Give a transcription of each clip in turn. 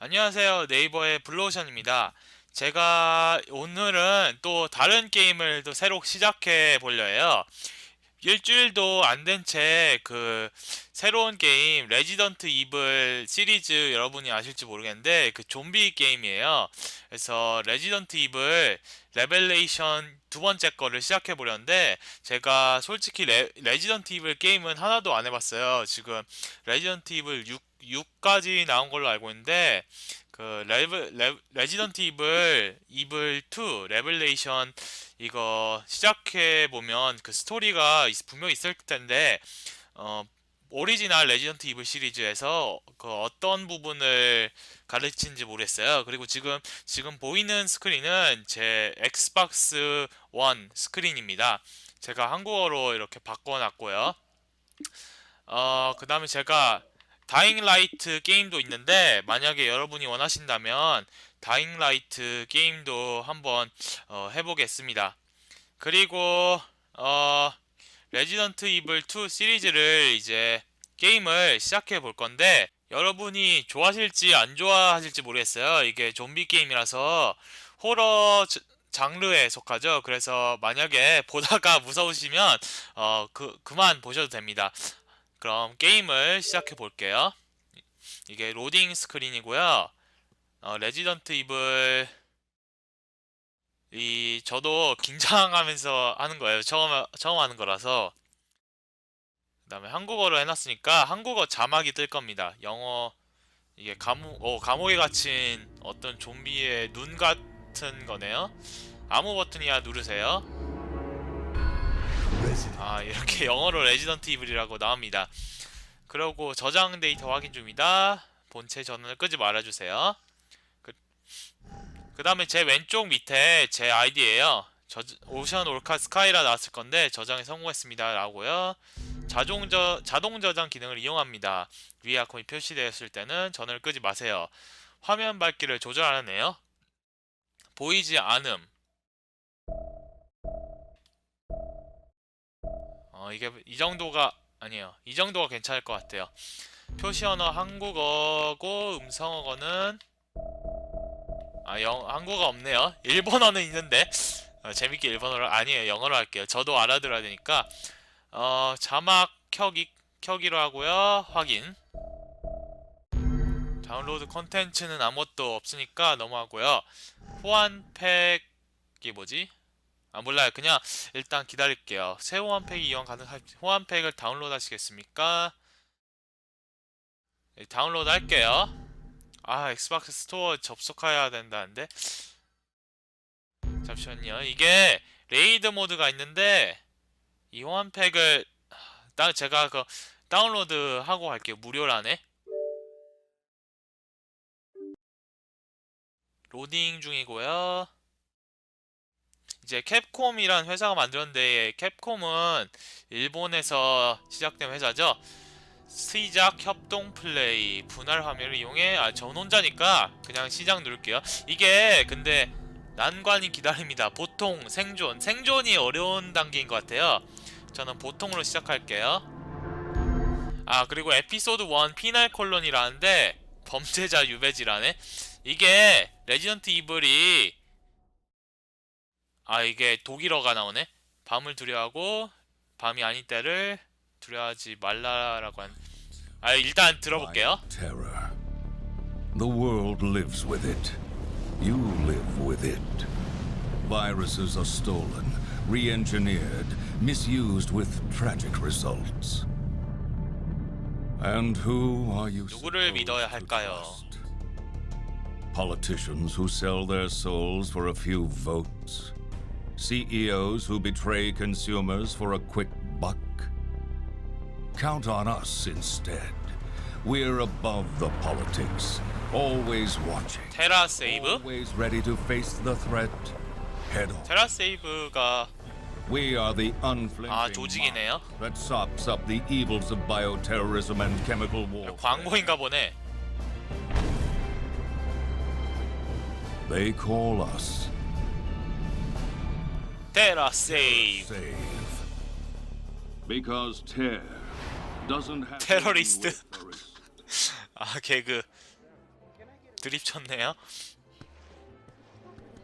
안녕하세요. 네이버의 블루오션입니다. 제가 오늘은 또 다른 게임을 또 새로 시작해 보려 해요. 일주일도 안 된 채 그 새로운 게임 레지던트 이블 시리즈 여러분이 아실지 모르겠는데 그 좀비 게임이에요. 그래서 레지던트 이블 레벨레이션 두 번째 거를 시작해 보려는데 제가 솔직히 레, 레지던트 이블 게임은 하나도 안 해봤어요. 지금 레지던트 이블 6 6까지 나온 걸로 알고 있는데 그 레브, 레, 레지던트 이블 이블 2 레벨레이션 이거 시작해 보면 그 스토리가 있- 분명 있을 텐데 어 오리지널 레지던트 이블 시리즈에서 그 어떤 부분을 가르치는지 모르겠어요. 그리고 지금 지금 보이는 스크린은 제 엑스박스 원 스크린입니다. 제가 한국어로 이렇게 바꿔 놨고요. 어, 그 다음에 제가 다잉 라이트 게임도 있는데 만약에 여러분이 원하신다면 다잉 라이트 게임도 한번 어, 해보겠습니다. 그리고 어, 레지던트 이블 2 시리즈를 이제 게임을 시작해 볼 건데 여러분이 좋아하실지 안 좋아하실지 모르겠어요. 이게 좀비 게임이라서 호러 자- 장르에 속하죠. 그래서 만약에 보다가 무서우시면 어, 그 그만 보셔도 됩니다. 그럼 게임을 시작해 볼게요. 이게 로딩 스크린이고요. 어, 레지던트 이블 이 저도 긴장하면서 하는 거예요. 처음 처음 하는 거라서. 그다음에 한국어로 해놨으니까 한국어 자막이 뜰 겁니다. 영어 이게 감옥 어 감옥에 갇힌 어떤 좀비의 눈 같은 거네요. 아무 버튼이야 누르세요. 아 이렇게 영어로 레지던트 이블이라고 나옵니다. 그리고 저장 데이터 확인 중이다. 본체 전원을 끄지 말아주세요. 그, 그 다음에 제 왼쪽 밑에 제 아이디예요. 저, 오션 올카 스카이라 나왔을 건데 저장에 성공했습니다. 라고요. 자동, 저, 자동 저장 기능을 이용합니다. 위에 아이콘이 표시되었을 때는 전원을 끄지 마세요. 화면 밝기를 조절하네요. 보이지 않음. 어, 이게 이 정도가 아니에요. 이 정도가 괜찮을 것 같아요. 표시 언어 한국어고 음성어는 아, 영 한국어 없네요. 일본어는 있는데 어, 재밌게 일본어로 아니에요. 영어로 할게요. 저도 알아들어야 되니까 어, 자막 켜기 켜기로 하고요. 확인. 다운로드 컨텐츠는 아무것도 없으니까 넘어가고요. 호환팩이 뭐지? 아 몰라요. 그냥 일단 기다릴게요. 새 호환팩 이용 가능할 호환팩을 다운로드 하시겠습니까? 네, 다운로드 할게요. 아 엑스박스 스토어 접속해야 된다는데 잠시만요. 이게 레이드 모드가 있는데 이 호환팩을 딱 제가 그 다운로드 하고 갈게요. 무료라네. 로딩 중이고요. 이제 캡콤이란 회사가 만들었는데 캡콤은 일본에서 시작된 회사죠. 시작 협동 플레이 분할 화면을 이용해 아 전 혼자니까 그냥 시작 누를게요. 이게 근데 난관이 기다립니다. 보통 생존 생존이 어려운 단계인 것 같아요. 저는 보통으로 시작할게요. 아 그리고 에피소드 1 피날 콜론이라는데 범죄자 유배지라네. 이게 레지던트 이블이 아 이게 독일어가 나오네. 밤을 두려워하고 밤이 아닌 때를 두려워하지 말라라고 한. 아 일단 들어볼게요. Terror. The world lives with it. You live with it. Viruses are stolen, re engineered, misused with tragic results. And who are you 누구를 믿어야 할까요? Politicians who sell their souls for a few votes? CEOs who betray consumers for a quick buck? Count on us instead. We're above the politics, always watching, 테라 세이브? always ready to face the threat head on. 테라 세이브가 We are the unflinching 아, 조직이네요. mob that sops up the evils of bioterrorism and chemical war. 광고인가 보네. They call us 테라 세이브. save. Because tear doesn't have us. 아 개그. 드립 쳤네요.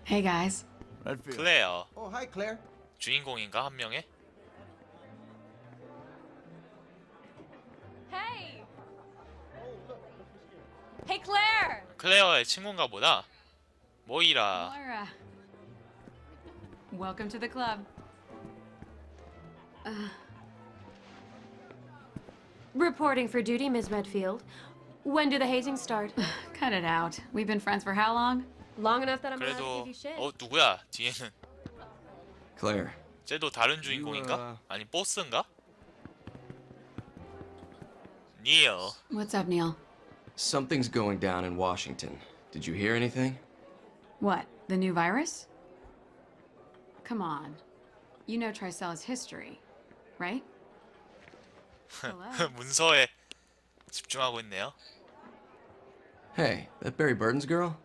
Hey guys. 클레어 Oh, hi, Claire. 주인공인가 한 명의? Hey! Hey, Claire! 클레어의 친구인가 보다. 모이라. Moira. Welcome to the club. Reporting for duty, Ms. Medfield. When do the hazing start? Cut it out. We've been friends for how long? Long enough that I'm allowed to 그래도 give you shit. 어 누구야? 뒤에는 Claire, 쟤도 다른 주인공인가? uh, 아니 보스인가? 닐. What's up, Neil? something's going down in Washington. Did you hear anything? What? The new virus? Come on. You know Tricella's history, right? Hello. 문서에 집중하고 있네요. Hey, that Barry Burton's girl?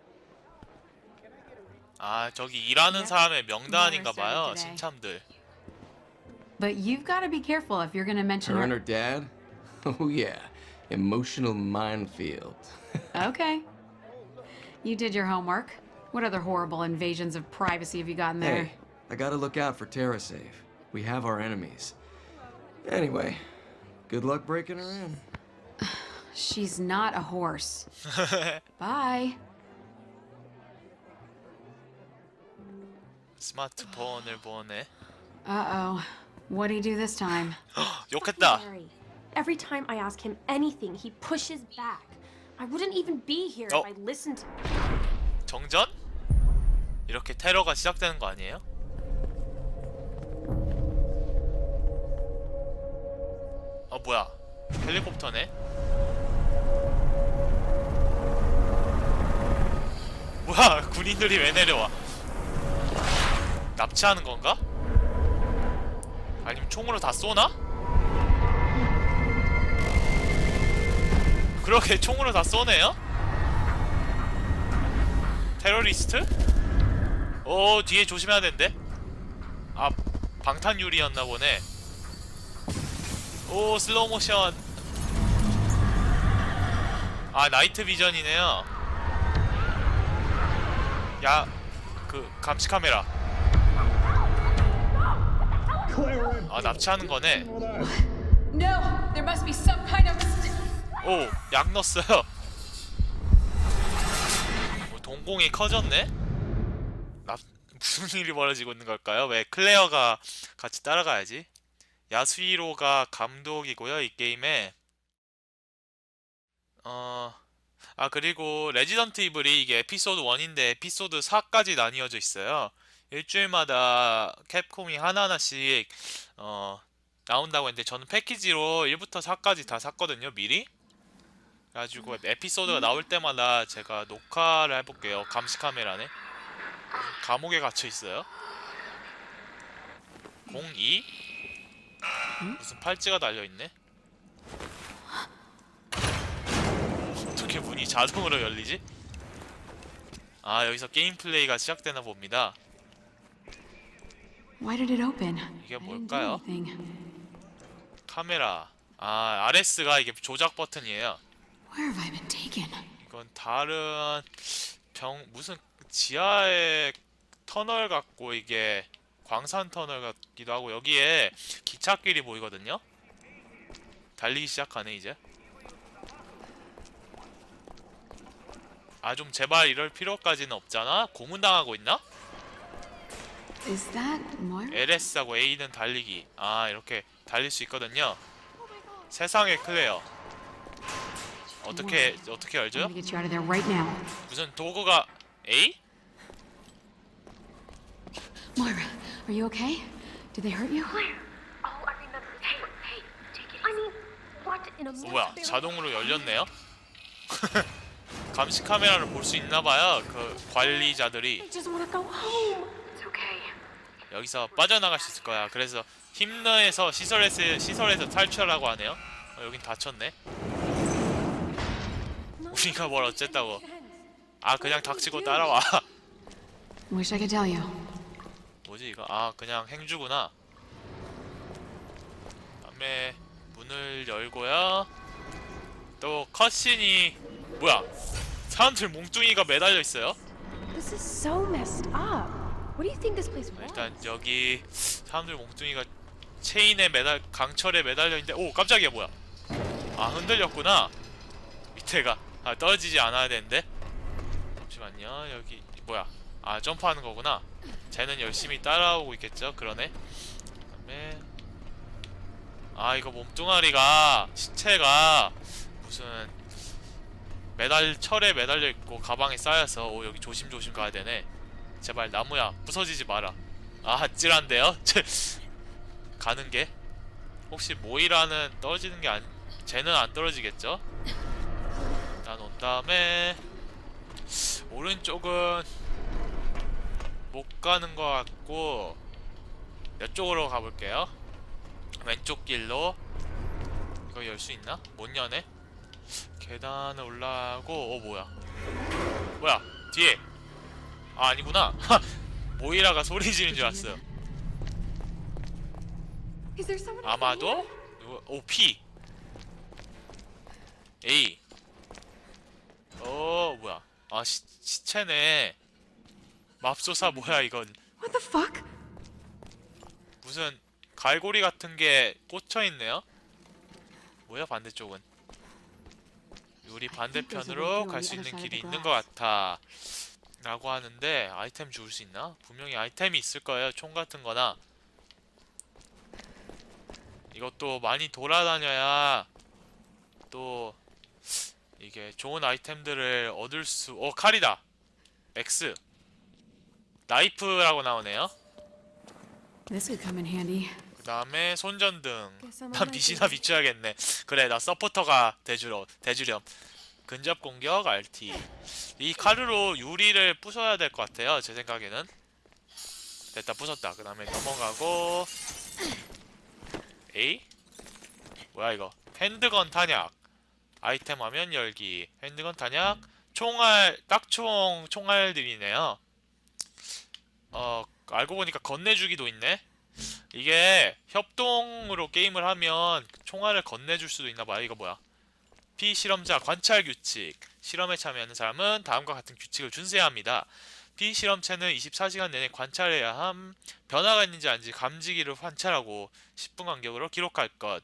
아 저기 일하는 Yep. 사람의 명단인가 Never 봐요. started today. 신참들. But you've got to be careful if you're going to mention Her and her. her dad? Oh, yeah. Emotional minefield. Okay. You did your homework. What other horrible invasions of privacy have you gotten there? Hey, I gotta look out for TerraSafe. We have our enemies. Anyway, good luck breaking her in. She's not a horse. Bye. 스마트폰을 보네. Uh oh. What'd he do this time? 욕했다. Larry. Every time I ask him anything, he pushes back. I wouldn't even be here Oh. if I listened to 정전? 이렇게 테러가 시작되는 거 아니에요? 어 뭐야? 헬리콥터네? 뭐야? 군인들이 왜 내려와? 납치하는 건가? 아니면 총으로 다 쏘나? 그렇게 총으로 다 쏘네요? 테러리스트? 오 뒤에 조심해야 되는데 아 방탄 유리였나 보네 오 슬로우 모션 아 나이트 비전이네요 야 그 감시 카메라 아 납치하는 거네. 오, 약 넣었어요. 뭐 동공이 커졌네? 나 무슨 일이 벌어지고 있는 걸까요? 왜 클레어가 같이 따라가야지? 야수히로가 감독이고요, 이 게임에. 어, 아 그리고 레지던트 이블이 이게 에피소드 1인데 에피소드 4까지 나뉘어져 있어요. 일주일마다 캡콤이 하나하나씩 어 나온다고 했는데 저는 패키지로 1부터 4까지 다 샀거든요, 미리. 그래가지고 에피소드가 나올 때마다 제가 녹화를 해볼게요. 감시 카메라네. 감옥에 갇혀 있어요. 02? 무슨 팔찌가 달려 있네. 어떻게 문이 자동으로 열리지? 아 여기서 게임 플레이가 시작되나 봅니다. 이게 뭘까요? 카메라. 아 RS가 이게 조작 버튼이에요. 이건 다른 병 무슨 지하의 터널 같고 이게 광산 터널 같기도 하고 여기에 기찻길이 보이거든요. 달리기 시작하네 이제. 아 좀 제발 이럴 필요까지는 없잖아. 고문당하고 있나? LS하고 A는 달리기. 아 이렇게 달릴 수 있거든요. 세상의 클레어. 어떻게 어떻게 알죠? 무슨 도구가 A? Moira, are you okay? Did they hurt you? Claire! Oh, I remember. Hey, hey, take it I mean, what in a 뭐야 자동으로 열렸네요? 감시 카메라를 볼 수 있나 봐요. 그 관리자들이 I just wanna go home. It's okay. 여기서 빠져나갈 수 있을 거야. 그래서 힘내서 시설에서 시설에서 탈출하라고 하네요. 어, 여긴 닫혔네. 우리가 뭘 어쨌다고? 아 그냥 닥치고 따라와. Wish I could tell you. 뭐지 이거? 아 그냥 행주구나. 다음에 문을 열고요. 또 컷신이 뭐야? 사람들 몽둥이가 매달려 있어요. 일단 여기 사람들 몽둥이가 체인에 매달 강철에 매달려 있는데 오 깜짝이야 뭐야? 아 흔들렸구나. 밑에가 아 떨어지지 않아야 되는데. 잠시만요 여기 뭐야? 아 점프하는 거구나. 쟤는 열심히 따라오고 있겠죠? 그러네. 그다음에 아 이거 몸뚱아리가 시체가 무슨 매달 철에 매달려 있고 가방에 쌓여서 오 여기 조심조심 가야 되네. 제발 나무야 부서지지 마라. 아 아찔한데요? 가는 게 혹시 모이라는 떨어지는 게 아니 쟤는 안 떨어지겠죠? 일단 온 다음에 오른쪽은 못 가는 것 같고 이쪽으로 가볼게요. 왼쪽 길로 이거 열 수 있나? 못 여네. 계단을 올라가고 어 뭐야? 뭐야? 뒤에 아 아니구나. 모이라가 소리 지르는 줄 알았어요. 아마도? 누구- 오 P A 어 뭐야 아 시, 시체네 맙소사 뭐야 이건. What the fuck? 무슨 갈고리 같은 게 꽂혀 있네요? 뭐야 반대쪽은? 우리 반대편으로 갈 수 있는 길이 있는 것 같아. 라고 하는데 아이템 주울 수 있나? 분명히 아이템이 있을 거예요 총 같은 거나. 이것도 많이 돌아다녀야 또 이게 좋은 아이템들을 얻을 수... 어 칼이다! X 나이프라고 나오네요. This could come in handy. 그 다음에 손전등. on 난 duty. 비춰야겠네. 그래 나 서포터가 대주려 대주렴. 근접 공격 RT 이 칼으로 유리를 부숴야 될 것 같아요 제 생각에는. 됐다 부쉈다. 그 다음에 넘어가고. 에이? 뭐야 이거? 핸드건 탄약. 아이템 화면 열기. 핸드건 탄약. 총알 딱총 총알들이네요 어 알고 보니까 건네주기도 있네 이게 협동으로 게임을 하면 총알을 건네줄 수도 있나봐요. 이거 뭐야? 피실험자 관찰 규칙. 실험에 참여하는 사람은 다음과 같은 규칙을 준수해야 합니다. 피실험체는 24시간 내내 관찰해야 함. 변화가 있는지 아닌지 감지기를 관찰하고 10분 간격으로 기록할 것.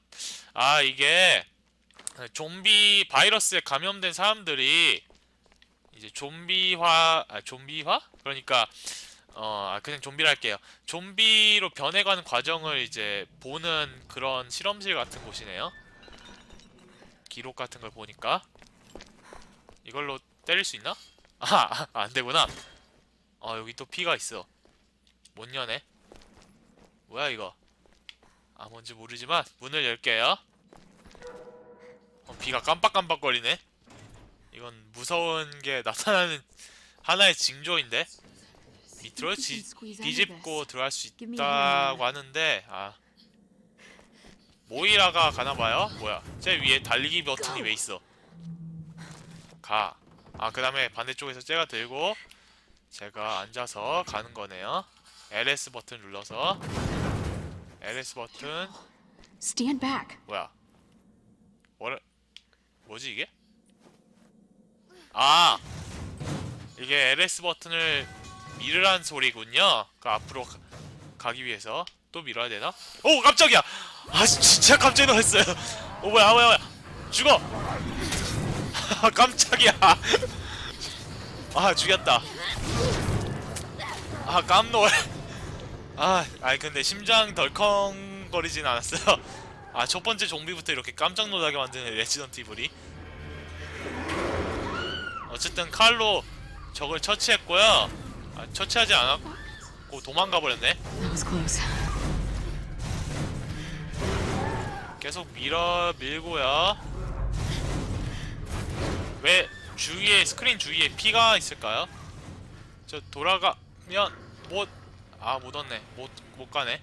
아 이게 좀비 바이러스에 감염된 사람들이 이제 좀비화 아 좀비화? 그러니까 어, 아, 그냥 좀비를 할게요. 좀비로 변해가는 과정을 이제 보는 그런 실험실 같은 곳이네요. 기록 같은 걸 보니까 이걸로 때릴 수 있나? 아, 아, 안 되구나. 아, 여기 또 피가 있어. 못 여네. 뭐야 이거? 아, 뭔지 모르지만 문을 열게요. 어, 비가 깜빡깜빡거리네. 이건 무서운 게 나타나는 하나의 징조인데. 밑으로 지, 뒤집고 들어갈 수 있다고. 하는데 아. 모이라가 가나봐요? 뭐야? 쟤 위에 달리기 버튼이 왜 있어? 가. 아 그 다음에 반대쪽에서 쟤가 들고 제가 앉아서 가는 거네요. LS 버튼 눌러서. LS 버튼. Stand back. 뭐야? 뭐라 뭐지 이게? 아! 이게 LS 버튼을 밀으란 소리군요. 그 앞으로 가, 가기 위해서 또 밀어야 되나? 오 깜짝이야! 아 진짜 깜짝 놀랐어요. 오 뭐야 뭐야 뭐야. 죽어! 아 깜짝이야. 아 죽였다. 아 깜놀. 아 아니 근데 심장 덜컹거리진 않았어요. 아 첫 번째 좀비부터 이렇게 깜짝 놀라게 만드는 레지던트 이블이. 어쨌든 칼로 적을 처치했고요 아, 처치하지 않았고 도망가 버렸네 That was close. 계속 밀어 밀고요 왜 주위에 스크린 주위에 피가 있을까요? 저 돌아가면 못아 못 얻네 못 못 가네